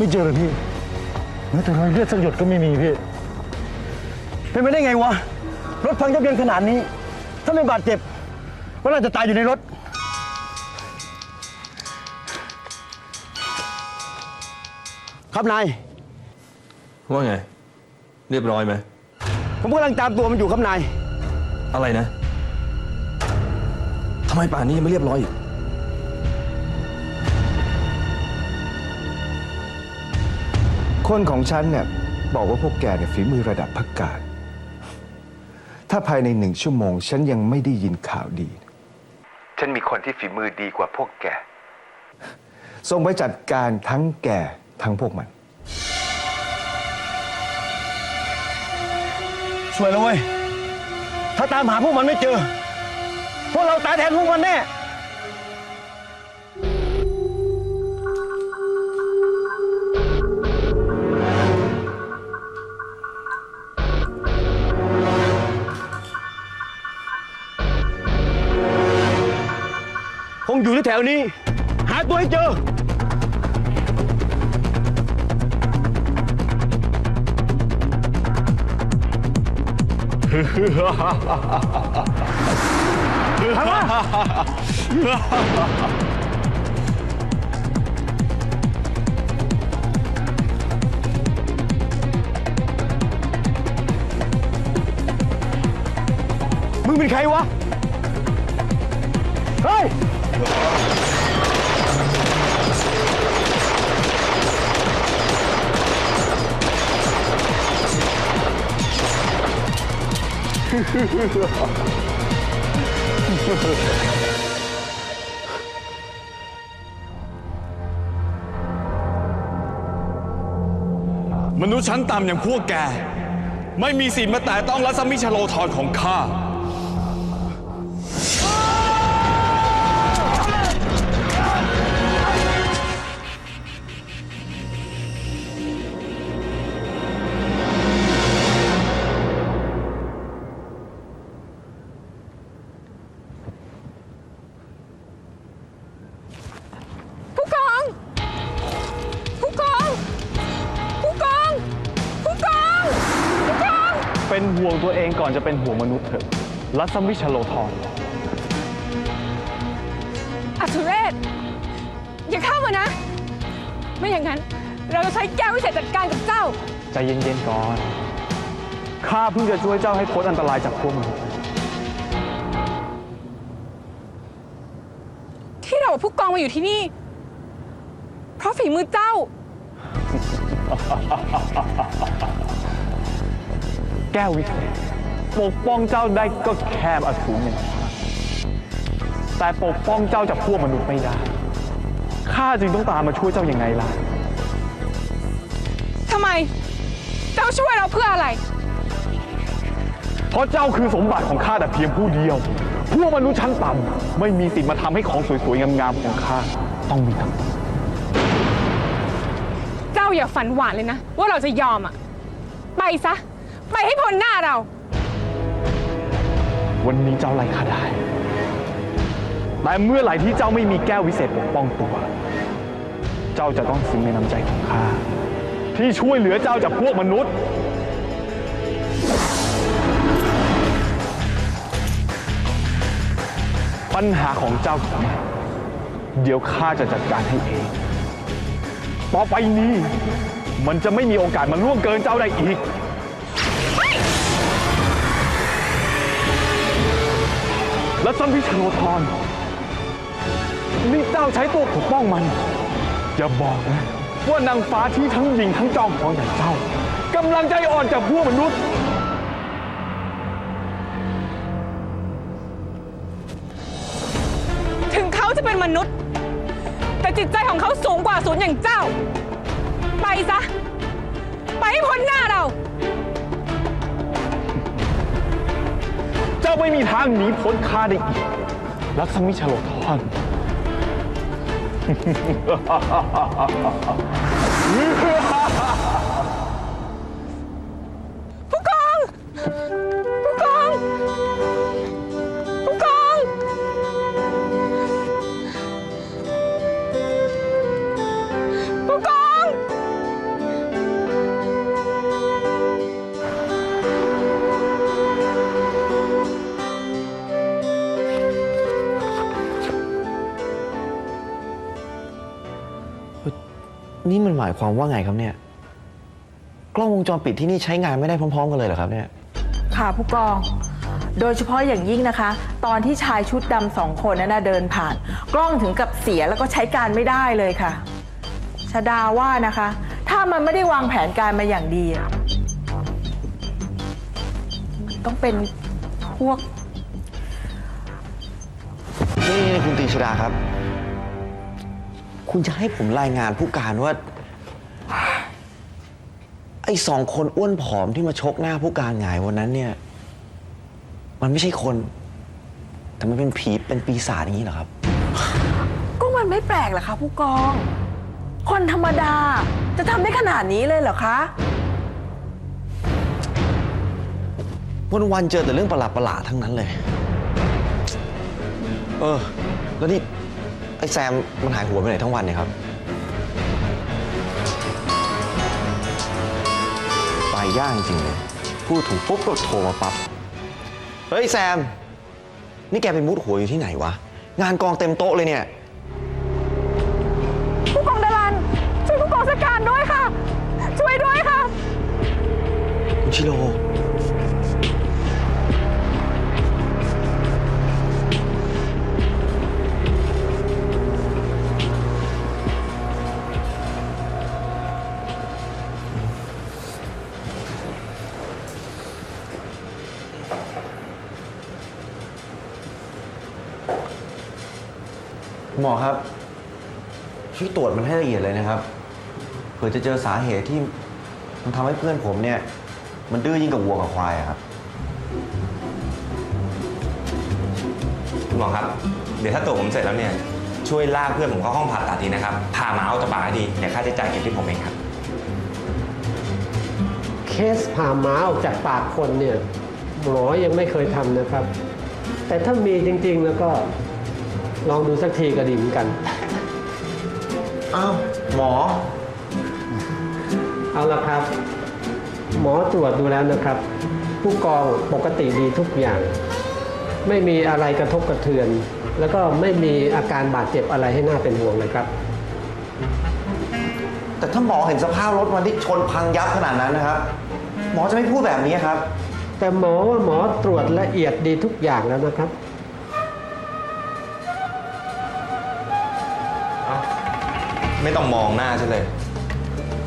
ไหมวะไม่เจอเลยพี่แม้แต่รอยเลือดสักหยดก็ไม่มีพี่ เป็นไปได้ไงวะ รถพังยับเยินขนาดนี้ ถ้าไม่บาดเจ็บก็น่าจะตายอยู่ในรถ ครับนาย ว่าไง เรียบร้อยไหม ผมกำลังตามตัวมันอยู่ครับนาย อะไรนะทำไมป่านนี้ยังไม่เรียบร้อยอีก คนของฉันเนี่ยบอกว่าพวกแกเนี่ยฝีมือระดับพักการ ถ้าภายในหนึ่งชั่วโมง ฉันยังไม่ได้ยินข่าวดี ฉันมีคนที่ฝีมือดีกว่าพวกแก ส่งไปจัดการทั้งแกทั้งพวกมัน สวยแล้วเว้ย ถ้าตามหาพวกมันไม่เจอ พวกเราตายแทนพวกมันแน่ งอยู่ที่แถวนี้ หาตัวให้เจอ มึงเป็นใครวะ เฮ้ย มนุษย์ชั้นต่ำอย่างพวกแก ไม่มีสิทธิ์มาแตะต้องรัศมิชโลธรของข้า เป็นห่วงตัวเองก่อนจะเป็นห่วงมนุษย์เถอะรัศมิชโลทอนอัศเรศ อย่าเข้ามานะ ไม่อย่างนั้น เราจะใช้แก้ววิเศษจัดการกับเจ้า ใจเย็นๆก่อน ข้าเพิ่งจะช่วยเจ้าให้พ้นอันตรายจากพวกมันษย์ที่เรากับผู้กองมาอยู่ที่นี่ เพราะฝีมือเจ้า แก้ววิเศษปกป้องเจ้าได้ก็แค่อสูรอย่างข้าแต่ปกป้องเจ้าจากพวกมนุษย์ไม่ได้ข้าจึงต้องตามมาช่วยเจ้าอย่างไงล่ะทำไม เจ้าช่วยเราเพื่ออะไร เพราะเจ้าคือสมบัติของข้าแต่เพียงผู้เดียว พวกมนุษย์ชั้นต่ำไม่มีสิทธิ์มาทำให้ของสวยๆ งามๆของข้าต้องมีทั้งเจ้าอย่าฝันหวานเลยนะ ว่าเราจะยอมอะ ไปซะ ไปให้พ้นหน้าเรา วันนี้เจ้าไล่ข้าได้ แต่เมื่อไหร่ที่เจ้าไม่มีแก้ววิเศษปกป้องตัว เจ้าจะต้องซึ้งในน้ำใจของข้าที่ช่วยเหลือเจ้าจากพวกมนุษย์ ปัญหาของเจ้าคือเดี๋ยวข้าจะจัดการให้เอง ต่อไปนี้ มันจะไม่มีโอกาสมาล่วงเกินเจ้าได้อีก และซันพิชโลทอนนี่เจ้าใช้ตัวปกป้องมัน อย่าบอกนะว่านางฟ้าที่ทั้งยิงทั้งจอมของอย่างเจ้ากำลังใจอ่อนจากพวกมนุษย์ ถึงเขาจะเป็นมนุษย์ แต่จิตใจของเขาสูงกว่าศูนย์อย่างเจ้า ไปซะ ไปให้พ้นหน้าเรา จ้าไม่มีทางหนีพ้นข้าได้อีก ลักษมิชโลทอนฮ่าฮ่าฮ่าฮ่า นี่มันหมายความว่าไงครับเนี่ย กล้องวงจรปิดที่นี่ใช้งานไม่ได้พร้อม ๆ กันเลยเหรอครับเนี่ย ค่ะผู้กอง โดยเฉพาะอย่างยิ่งนะคะ ตอนที่ชายชุดดำสองคนนั้นนะเดินผ่าน กล้องถึงกับเสียแล้วก็ใช้การไม่ได้เลยค่ะชดาว่านะคะ ถ้ามันไม่ได้วางแผนการมาอย่างดีอะมันต้องเป็นพวก นี่นี่คุณตรีชดาครับ คุณจะให้ผมรายงานผู้การว่า ไอ้สองคนอ้วนผอมที่มาชกหน้าผู้การหงายวันนั้นเนี่ย มันไม่ใช่คน แต่มันเป็นผีเป็นปีศาจอย่างนี้เหรอครับ ก็มันไม่แปลกเหรอคะผู้กอง คนธรรมดาจะทำได้ขนาดนี้เลยเหรอคะ วันวันๆเจอแต่เรื่องประหลาดประหลาดๆทั้งนั้นเลย เออ แล้วนี่ ไอ้แซมมันหายหัวไปไหนทั้งวันเนี่ยครับ ไปย่างจริงเลยพูดถูกปุ๊บก็โทรมาปั๊บ เฮ้ยแซม นี่แกไปมุดหัวอยู่ที่ไหนวะ งานกองเต็มโต๊ะเลยเนี่ย ผู้กองดารันช่วยผู้กองสการด้วยค่ะ ช่วยด้วยค่ะ คุณชิโร่ หมอครับ ช่วยตรวจมันให้ละเอียดเลยนะครับ เผื่อจะเจอสาเหตุที่มันทำให้เพื่อนผมเนี่ย มันดื้อยิ่งกับวัวกับควายอะครับ คุณหมอครับ เดี๋ยวถ้าตัวจผมเสร็จแล้วเนี่ย ช่วยลากเพื่อนผมเข้าห้องผ่าตัดทีนะครับ พามาเอาจากปากให้ดีเดี๋ยวค่าใช้จ่ายเก็บที่ผมเองครับ เคสผ่าหมาออกจากปากคนเนี่ยหมอยังไม่เคยทำนะครับ แต่ถ้ามีจริงๆแล้วก็ ลองดูสักทีก็ดีเหมือนกัน อ้าวหมอ เอาละครับ หมอตรวจดูแล้วนะครับ ผู้กองปกติดีทุกอย่าง ไม่มีอะไรกระทบกระเทือน แล้วก็ไม่มีอาการบาดเจ็บอะไรให้น่าเป็นห่วงเลยครับ แต่ถ้าหมอเห็นสภาพรถมันที่ชนพังยับขนาดนั้นนะครับ หมอจะไม่พูดแบบนี้ครับ แต่หมอว่าหมอตรวจละเอียดดีทุกอย่างแล้วนะครับ ไม่ต้องมองหน้าฉันเลย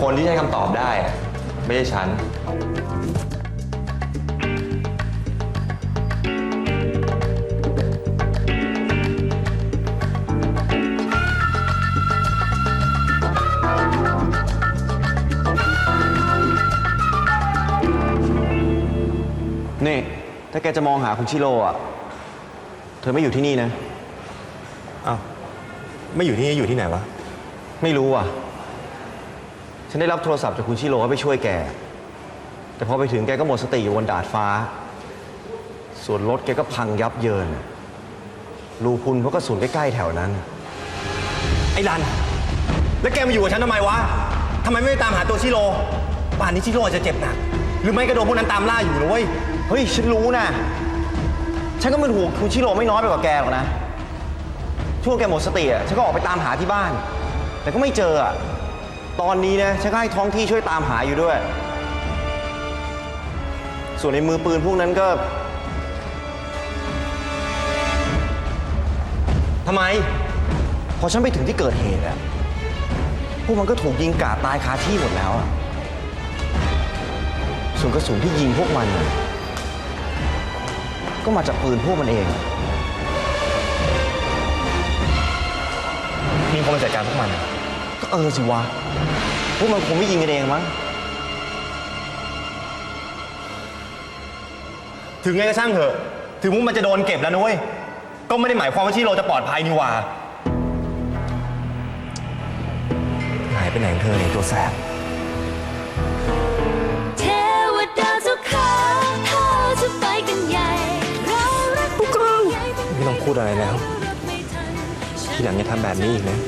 คนที่ให้คำตอบได้อะไม่ใช่ฉัน นี่ ถ้าแกจะมองหาคุณชิโร่อะเธอไม่อยู่ที่นี่นะ อ้าว ไม่อยู่ที่นี่อยู่ที่ไหนวะ ไม่รู้อะ ฉันได้รับโทรศัพท์จากคุณชิโร่ให้ไปช่วยแก แต่พอไปถึงแกก็หมดสติอยู่บนดาดฟ้า ส่วนรถแกก็พังยับเยิน รูพุนเพราะกระสุนใกล้ๆแถวนั้น ไอ้รัน แล้วแกมาอยู่กับฉันทำไมวะทำไมไม่ไปตามหาตัวชิโร่ป่านนี้ชิโร่อาจจะเจ็บหนัก หรือไม่ก็โดนพวกนั้นตามล่าอยู่นะเว้ยเฮ้ย ฉันรู้นะ ฉันก็เป็นห่วงคุณชิโร่ไม่น้อยไปกว่าแกหรอกนะ ช่วงแกหมดสติอะ ฉันก็ออกไปตามหาที่บ้าน แต่ก็ไม่เจออะตอนนี้นะฉันก็ให้ท้องที่ช่วยตามหาอยู่ด้วย ส่วนในมือปืนพวกนั้นก็ทำไม พอฉันไปถึงที่เกิดเหตุอะพวกมันก็ถูกยิงกราดตายคาที่หมดแล้วอะส่วนกระสุนที่ยิงพวกมันน่ะก็มาจากปืนพวกมันเอง มีคนมาจัดการพวกมันอะก็เออสิวะ พวกมันคงไม่ยิงกันเองมั้ง ถึงไงก็ช่างเถอะ ถึงมุกมันจะโดนเก็บแล้วนุ้ย ก็ไม่ได้หมายความว่าชิโร่จะปลอดภัยนี่หว่า หายไปไหนของเธอเนี่ยตัวแสบ เทวดาเจ้าขาถ้าจะไปกันใหญ่ เรารักผู้กองไม่ต้องพูดอะไรแล้ว ทีหลังอย่าทำแบบนี้อีกนะ